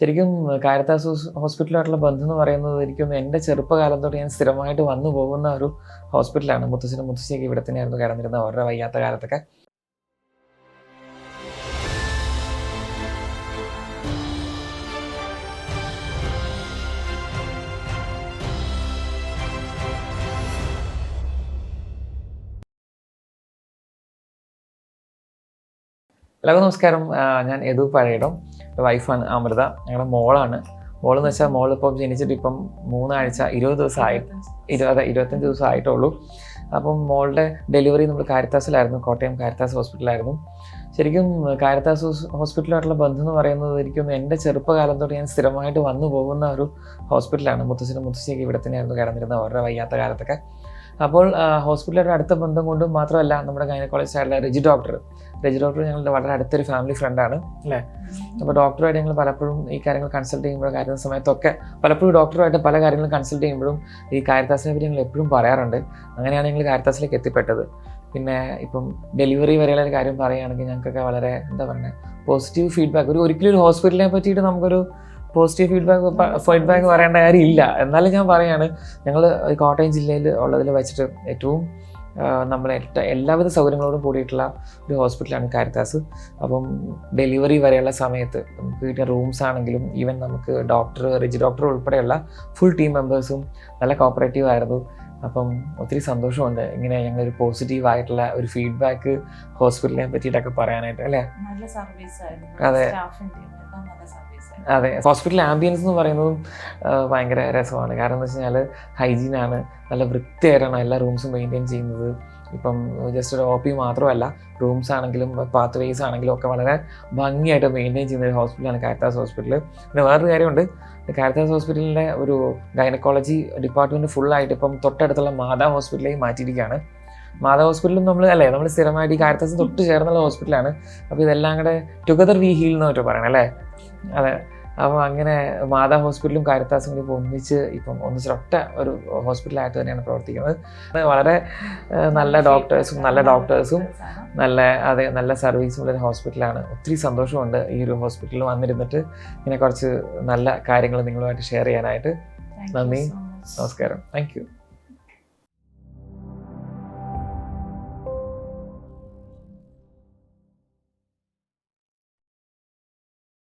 ശരിക്കും കാരത്താസ് ഹോസ്പിറ്റലായിട്ടുള്ള ബന്ധം എന്ന് പറയുന്നത് എനിക്കും എന്റെ ചെറുപ്പകാലം തൊട്ട് ഞാൻ സ്ഥിരമായിട്ട് വന്നു പോകുന്ന ഒരു ഹോസ്പിറ്റലാണ് മുത്തശ്ശനും മുത്തശ്ശിയൊക്കെ ഇവിടെ തന്നെയായിരുന്നു കിടന്നിരുന്നത്. അവരുടെ വയ്യാത്ത കാലത്തൊക്കെ. എല്ലാവർക്കും നമസ്കാരം. ഞാൻ യദു പഴയിടം. വൈഫാണ് അമൃത. ഞങ്ങളുടെ മോളാണ്. മോളെന്ന് വെച്ചാൽ മോൾ ഇപ്പം ജനിച്ചിട്ട് ഇപ്പം മൂന്നാഴ്ച ഇരുപത് ദിവസമായി ഇരുപത് ഇരുപത്തഞ്ച് ദിവസം ആയിട്ടുള്ളൂ അപ്പം മോളുടെ ഡെലിവറി നമ്മൾ കാരിത്താസിലായിരുന്നു. കോട്ടയം കാരിത്താസ് ഹോസ്പിറ്റലായിരുന്നു ശരിക്കും കാരിത്താസ് ഹോസ്പിറ്റലായിട്ടുള്ള ബന്ധം എന്ന് പറയുന്നത് എനിക്കൊന്ന് എന്റെ ചെറുപ്പകാലം തൊട്ട് ഞാൻ സ്ഥിരമായിട്ട് വന്നു പോകുന്ന ഒരു ഹോസ്പിറ്റലാണ്. മുത്തശ്ശനും മുത്തശ്ശിയൊക്കെ ഇവിടെ തന്നെയായിരുന്നു കിടന്നിരുന്നത്. അവരുടെ വയ്യാത്ത കാലത്തൊക്കെ. അപ്പോൾ ഹോസ്പിറ്റലിന്റെ അടുത്ത ബന്ധം കൊണ്ടും മാത്രമല്ല നമ്മുടെ ഗൈനക്കോളജ് സൈഡിലെ രജി ഡോക്ടർ. രജി ഡോക്ടർ ഞങ്ങളുടെ വളരെ അടുത്തൊരു ഫാമിലി ഫ്രണ്ടാണ് അല്ലേ? അപ്പോൾ ഡോക്ടറുമായിട്ട് ഞങ്ങൾ പലപ്പോഴും ഈ കാര്യങ്ങൾ കൺസൾട്ട് ചെയ്യുമ്പോൾ കാര്യ സമയത്തൊക്കെ പലപ്പോഴും ഡോക്ടറുമായിട്ട് പല കാര്യങ്ങളും കൺസൾട്ട് ചെയ്യുമ്പോഴും ഈ കാരിത്താസിനെ പറ്റി ഞങ്ങൾ എപ്പോഴും പറയാറുണ്ട്. അങ്ങനെയാണ് ഞങ്ങൾ കാരിത്താസിലേക്ക് എത്തിപ്പെട്ടത്. പിന്നെ ഇപ്പം ഡെലിവറി വരെയുള്ള ഒരു കാര്യം പറയുകയാണെങ്കിൽ ഞങ്ങൾക്കൊക്കെ വളരെ എന്താ പറയുക പോസിറ്റീവ് ഫീഡ്ബാക്ക് ഒരു ഒരിക്കലും ഒരു ഹോസ്പിറ്റലിനെ പറ്റിയിട്ട് നമുക്കൊരു പോസിറ്റീവ് ഫീഡ്ബാക്ക് ഫീഡ്ബാക്ക് പറയേണ്ട കാര്യമില്ല. എന്നാലും ഞാൻ പറയാണ് ഞങ്ങൾ കോട്ടയം ജില്ലയിൽ ഉള്ളതിൽ വെച്ചിട്ട് ഏറ്റവും നമ്മൾ എല്ലാവിധ സൗകര്യങ്ങളോടും കൂടിയിട്ടുള്ള ഒരു ഹോസ്പിറ്റലാണ് കാരിത്താസ്. അപ്പം ഡെലിവറി വരെയുള്ള സമയത്ത് നമുക്ക് കിട്ടിയ റൂംസ് ആണെങ്കിലും ഈവൻ നമുക്ക് ഡോക്ടർ റിജ് ഡോക്ടർ ഉൾപ്പെടെയുള്ള ഫുൾ ടീം മെമ്പേഴ്സും നല്ല കോപ്പറേറ്റീവ് ആയിരുന്നു അപ്പം ഒത്തിരി സന്തോഷമുണ്ട്. ഇങ്ങനെ ഞങ്ങളൊരു പോസിറ്റീവ് ആയിട്ടുള്ള ഒരു ഫീഡ്ബാക്ക് ഹോസ്പിറ്റലിനെ പറ്റിയിട്ടൊക്കെ പറയാനായിട്ട് അല്ലേ? അതെ. അതെ. ഹോസ്പിറ്റൽ ആംബിയൻസ് എന്ന് പറയുന്നതും ഭയങ്കര രസമാണ്. കാരണം എന്ന് വെച്ച് കഴിഞ്ഞാൽ ഹൈജീനാണ് നല്ല വൃത്തിയായിട്ടാണ് എല്ലാ റൂംസും മെയിന്റെയിൻ ചെയ്യുന്നത്. ഇപ്പം ജസ്റ്റ് ഒരു ഒ പി മാത്രമല്ല റൂംസ് ആണെങ്കിലും പാത്ത് വേസ് ആണെങ്കിലും ഒക്കെ വളരെ ഭംഗിയായിട്ട് മെയിന്റെയിൻ ചെയ്യുന്ന ഒരു ഹോസ്പിറ്റലാണ് കാരത്താസ് ഹോസ്പിറ്റൽ പിന്നെ വേറൊരു കാര്യമുണ്ട്. കാരത്താസ് ഹോസ്പിറ്റലിന്റെ ഒരു ഗൈനക്കോളജി ഡിപ്പാർട്ട്മെന്റ് ഫുള്ളായിട്ട് ഇപ്പം തൊട്ടടുത്തുള്ള മാതാ ഹോസ്പിറ്റലിലേക്ക് മാറ്റിയിരിക്കുകയാണ്. മാതാ ഹോസ്പിറ്റലും നമ്മൾ അല്ലേ നമ്മൾ സ്ഥിരമായിട്ട് ഈ കാരത്താസ് തൊട്ട് ചേർന്നുള്ള ഹോസ്പിറ്റലാണ് അപ്പോൾ ഇതെല്ലാം കൂടെ ടുഗദർ വി ഹീൽ എന്ന് പറ്റും പറയണം അല്ലേ? അതെ. അപ്പോൾ അങ്ങനെ മാതാ ഹോസ്പിറ്റലും കാരിത്താസും കൂടി ഒന്നിച്ച് ഇപ്പം ഒന്നിച്ചൊറ്റ ഒരു ഹോസ്പിറ്റലായിട്ട് തന്നെയാണ് പ്രവർത്തിക്കുന്നത്. വളരെ നല്ല ഡോക്ടേഴ്സും നല്ല ഡോക്ടേഴ്സും നല്ല അതെ നല്ല സർവീസും ഉള്ള ഒരു ഹോസ്പിറ്റലാണ് ഒത്തിരി സന്തോഷമുണ്ട് ഈ ഒരു ഹോസ്പിറ്റലിൽ വന്നിരുന്നിട്ട് ഇങ്ങനെ കുറച്ച് നല്ല കാര്യങ്ങൾ നിങ്ങളുമായിട്ട് ഷെയർ ചെയ്യാനായിട്ട്. നന്ദി. നമസ്കാരം. Thank you